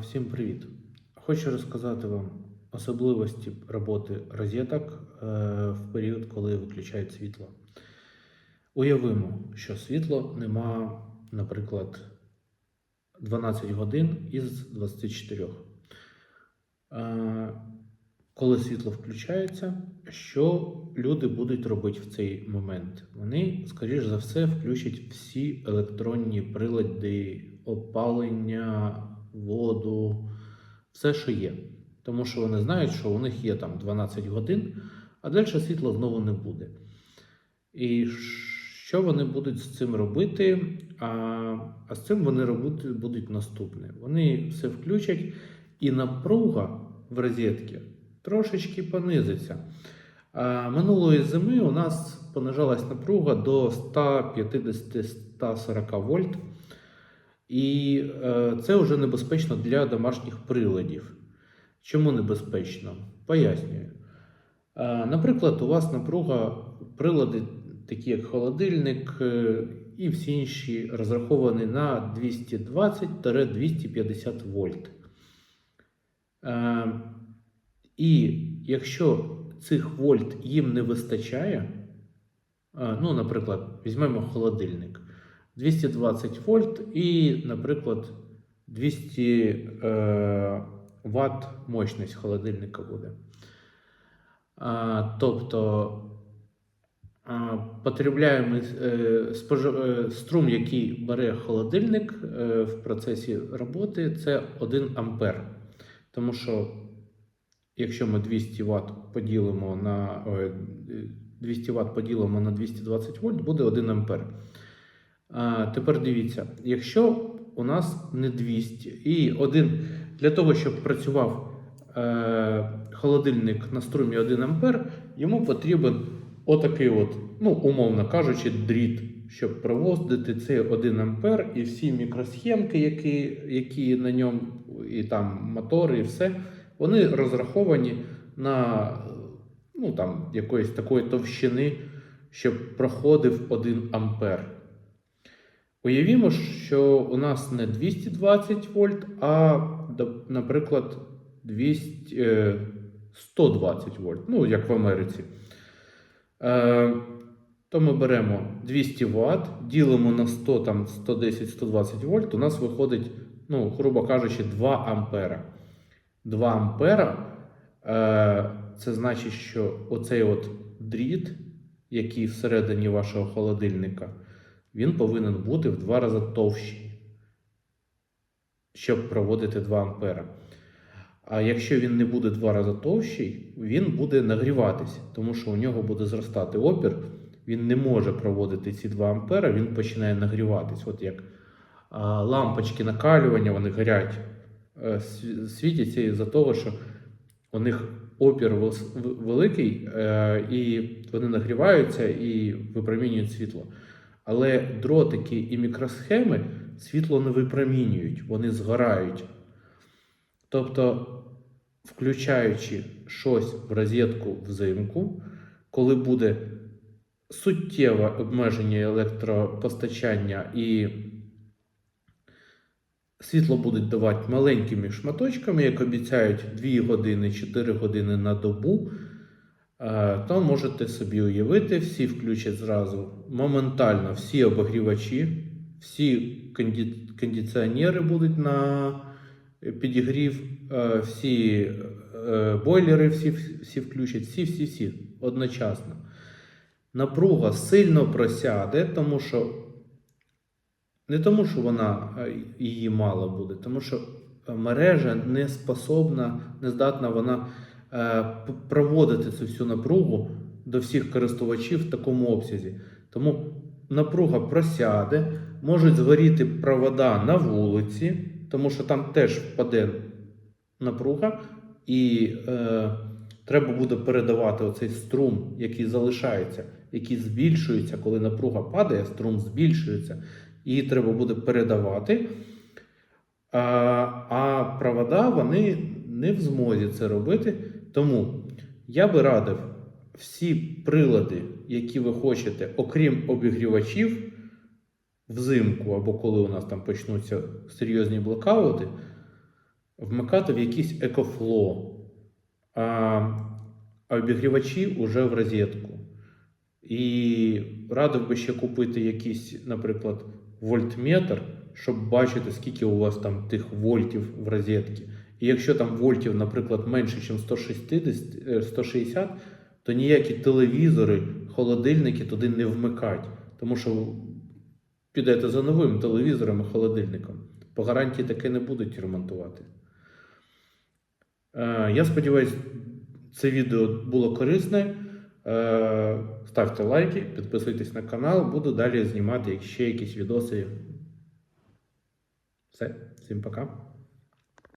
Всім привіт! Хочу розказати вам особливості роботи розеток е, в період, коли виключають світло. Уявимо, що світло нема, наприклад, 12 годин із 24. Е, Коли світло включається, що люди будуть робити в цей момент? Вони, скоріш за все, включать всі електронні прилади, опалення, воду, все, що є. Тому що вони знають, що у них є там 12 годин, а далі світла знову не буде. І що вони будуть з цим робити? А, а з цим вони робити будуть наступне. Вони все включать, і напруга в розетці трошечки понизиться. А, минулої зими у нас понижалась напруга до 150-140 вольт. І е, це вже небезпечно для домашніх приладів. Чому небезпечно? Пояснюю. Е, наприклад, у вас напруга прилади, такі як холодильник е, і всі інші, розраховані на 220-250 вольт. І якщо цих вольт їм не вистачає, ну, наприклад, візьмемо холодильник. 220 вольт і, наприклад, 200 е, Вт мощність холодильника буде. Тобто потребляємо е, е, струм, який бере холодильник в процесі роботи, це 1 ампер. Тому що якщо ми 200 Вт поділимо на 200 Вт поділимо на 220 вольт, буде 1 ампер. А, тепер дивіться, якщо у нас не 200 і один для того, щоб працював е, холодильник на струмі 1 ампер, йому потрібен отакий, от, ну, умовно кажучи, дріт, щоб проводити цей 1 ампер і всі мікросхемки, які, які на ньому, і там мотори, і все, вони розраховані на ну, там, якоїсь такої товщини, щоб проходив 1 ампер. Уявімо, що у нас не 220 вольт, а, наприклад, 200, е, 120 вольт, ну, як в Америці. Е, то ми беремо 200 Вт, ділимо на 100, там, 110-120 вольт, у нас виходить, ну, грубо кажучи, 2 ампера. 2 ампера е, це значить, що оцей от дріт, який всередині вашого холодильника, він повинен бути в два рази товщий, щоб проводити 2 ампера. А якщо він не буде два рази товщий, він буде нагріватися, тому що у нього буде зростати опір. Він не може проводити ці 2 ампера, він починає нагріватись. От як лампочки накалювання, вони горять, е, світяться із-за того, що у них опір великий, е, і вони нагріваються і випромінюють світло. Але дротики і мікросхеми світло не випромінюють, вони згорають. Тобто, включаючи щось в розетку взимку, коли буде суттєве обмеження електропостачання і світло будуть давати маленькими шматочками, як обіцяють 2 години, 4 години на добу, то можете собі уявити, всі включать зразу моментально всі обогрівачі, всі кондиціонери будуть на підігрів, е, всі е, бойлери всі, всі включать, всі, всі, всі одночасно. Напруга сильно просяде, тому що не тому, що вона е, її мало буде, тому що е, мережа не способна, не здатна вона е, проводити цю всю напругу до всіх користувачів в такому обсязі. Тому напруга просяде, можуть згоріти провода на вулиці, тому що там теж впаде напруга, і е, треба буде передавати оцей струм, який залишається, який збільшується, коли напруга падає, струм збільшується, її треба буде передавати. А, а провода вони не в змозі це робити. Тому я би радив всі прилади, які ви хочете, окрім обігрівачів, взимку або коли у нас там почнуться серйозні блокаути, вмикати в якийсь екофло, а, обігрівачі вже в розетку. І радив би ще купити якийсь, наприклад, вольтметр, щоб бачити, скільки у вас там тих вольтів в розетці. І якщо там вольтів, наприклад, менше, ніж 160, е, 160, то ніякі телевізори, холодильники туди не вмикать. Тому що підете за новим телевізором і холодильником. По гарантії таке не будуть ремонтувати. Е, Я сподіваюся, це відео було корисне. Е, Ставте лайки, підписуйтесь на канал, буду далі знімати ще якісь відоси. Все, всім пока.